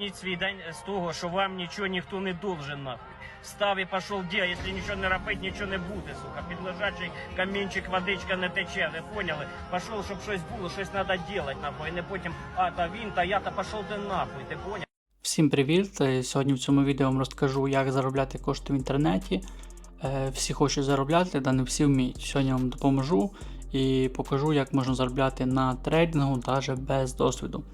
Почніть свій день з того, що вам нічого ніхто не должен нахуй. Встав і пішов де, якщо нічого не робити, нічого не буде, сука. Під лежачий камінчик, водичка не тече, ви поняли? Пішов, щоб щось було, щось треба робити, нахуй. І не потім, а, та він, та я, та пішов ти нахуй, ти поняв? Всім привіт! Е, Сьогодні в цьому відео вам розкажу, як заробляти кошти в інтернеті. Е, Всі хочуть заробляти, та не всі вміють. Сьогодні вам допоможу і покажу, як можна заробляти на трейдингу навіть без досвіду.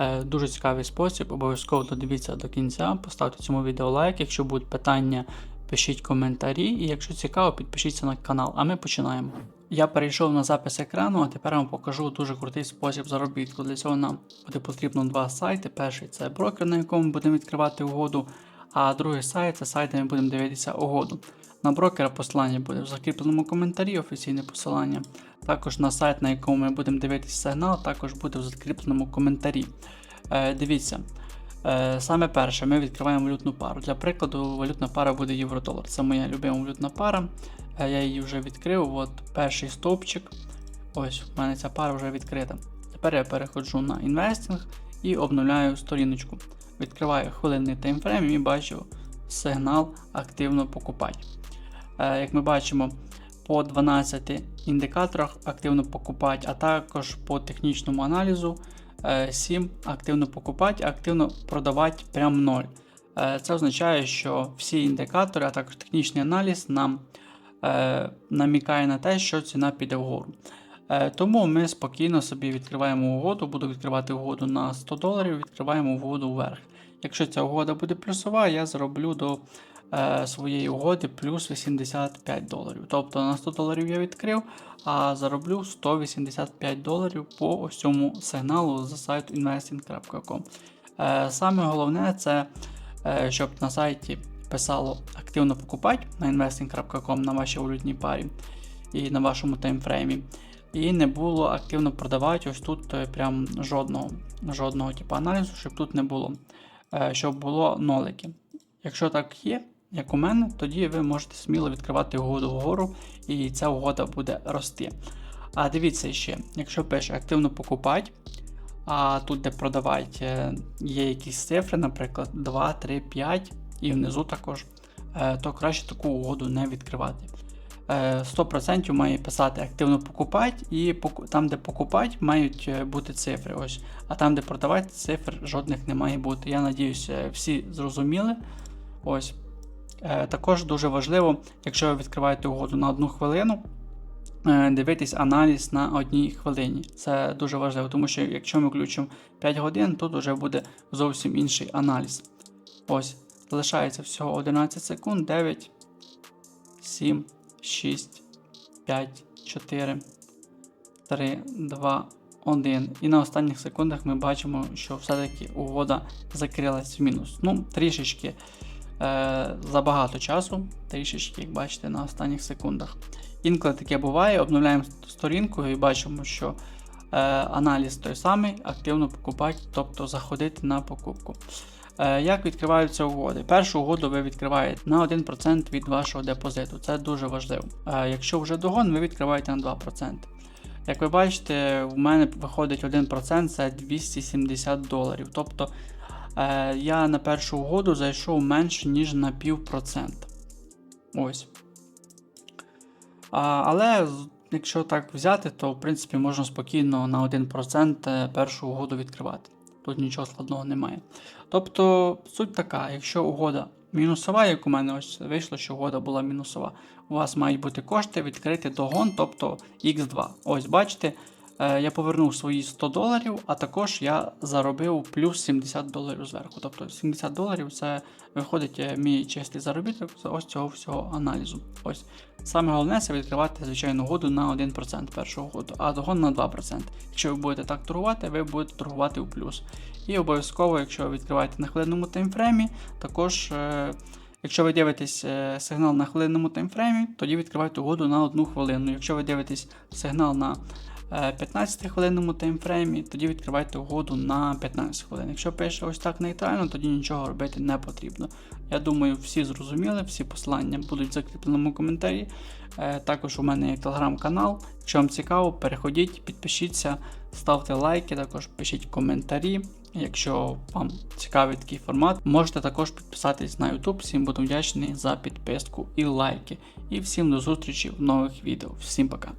Е, Дуже цікавий спосіб, обов'язково додивіться до кінця, поставте цьому відео лайк. Якщо будуть питання, пишіть коментарі, і якщо цікаво, підпишіться на канал. А ми починаємо. Я перейшов на запис екрану, а тепер вам покажу дуже крутий спосіб заробітку. Для цього нам буде потрібно два сайти. Перший це брокер, на якому будемо відкривати угоду, а другий сайт це сайт, де ми будемо дивитися угоду. На брокера посилання буде в закріпленому коментарі, офіційне посилання. Також на сайт, на якому ми будемо дивитися сигнал, також буде в закріпленому коментарі. Е, дивіться. Е, Саме перше, ми відкриваємо валютну пару. Для прикладу, валютна пара буде євро-долар. Це моя любима валютна пара. Е, Я її вже відкрив. От перший стовпчик. Ось, в мене ця пара вже відкрита. Тепер я переходжу на інвестинг і обновляю сторіночку. Відкриваю хвилинний таймфрейм і бачу сигнал активно покупати. Е, Як ми бачимо, по 12 індикаторах активно покупати, а також по технічному аналізу 7 активно покупати, активно продавати прям 0. Е, Це означає, що всі індикатори, а також технічний аналіз нам е, намікає на те, що ціна піде вгору. Е, Тому ми спокійно собі відкриваємо угоду, буду відкривати угоду на 100 доларів, відкриваємо угоду вверх. Якщо ця угода буде плюсова, я зроблю до е, своєї угоди плюс 85 доларів. Тобто на 100 доларів я відкрив, а зароблю 185 доларів по ось цьому сигналу з сайту investing.com. Е, Саме головне це, е, щоб на сайті писало активно покупати на investing.com на вашій валютній парі і на вашому таймфреймі. І не було активно продавати ось тут е, прям жодного жодного типу аналізу, щоб тут не було, е, щоб було нолики. Якщо так є, як у мене, тоді ви можете сміло відкривати угоду вгору і ця угода буде рости. А дивіться ще, якщо пише активно покупати, а тут, де продавати, е, є якісь цифри, наприклад, 2, 3, 5 і внизу також, е, то краще таку угоду не відкривати. Е, 100% має писати активно покупати, і там, де покупати, мають е, бути цифри. Ось. А там, де продавати, цифр жодних не має бути. Я надіюся, всі зрозуміли. Ось. Е, Також дуже важливо, якщо ви відкриваєте угоду на одну хвилину, е, дивитись аналіз на одній хвилині. Це дуже важливо, тому що якщо ми включимо 5 годин, тут вже буде зовсім інший аналіз. Ось, залишається всього 11 секунд, 9, 7, 6, 5, 4, 3, 2, 1. І на останніх секундах ми бачимо, що все-таки угода закрилась в мінус. Ну, трішечки е, забагато часу, трішечки, як бачите, на останніх секундах. Інколи таке буває, обновляємо сторінку і бачимо, що е, аналіз той самий, активно покупати, тобто заходити на покупку. Е, Як відкриваються угоди? Першу угоду ви відкриваєте на 1% від вашого депозиту. Це дуже важливо. Е, Якщо вже догон, ви відкриваєте на 2%. Як ви бачите, в мене виходить 1% це 270 доларів. Тобто я на першу угоду зайшов менше, ніж на півпроцента. Ось. Але якщо так взяти, то в принципі можна спокійно на 1% першу угоду відкривати. Тут нічого складного немає. Тобто суть така, якщо угода мінусова, як у мене ось вийшло, що угода була мінусова, у вас мають бути кошти відкрити догон, тобто X2. Ось бачите, е, я повернув свої 100 доларів, а також я заробив плюс 70 доларів зверху. Тобто 70 доларів це виходить е, мій чистий заробіток з ось цього всього аналізу. Ось Саме головне це відкривати звичайну угоду на 1% першу угоду, а догон на 2%. Якщо ви будете так торгувати, ви будете торгувати у плюс. І обов'язково, якщо ви відкриваєте на хвилинному таймфреймі, також, е, якщо ви дивитесь е, сигнал на хвилинному таймфреймі, тоді відкривайте угоду на 1 хвилину. Якщо ви дивитесь сигнал на е, 15-хвилинному таймфреймі, тоді відкривайте угоду на 15 хвилин. Якщо пише ось так нейтрально, тоді нічого робити не потрібно. Я думаю, всі зрозуміли, всі посилання будуть в закріпленому коментарі. Е, Також у мене є телеграм-канал. Якщо вам цікаво, переходіть, підпишіться, ставте лайки, також пишіть коментарі. Якщо вам цікавий такий формат, можете також підписатись на YouTube. Всім буду вдячний за підписку і лайки. І всім до зустрічі в нових відео. Всім пока.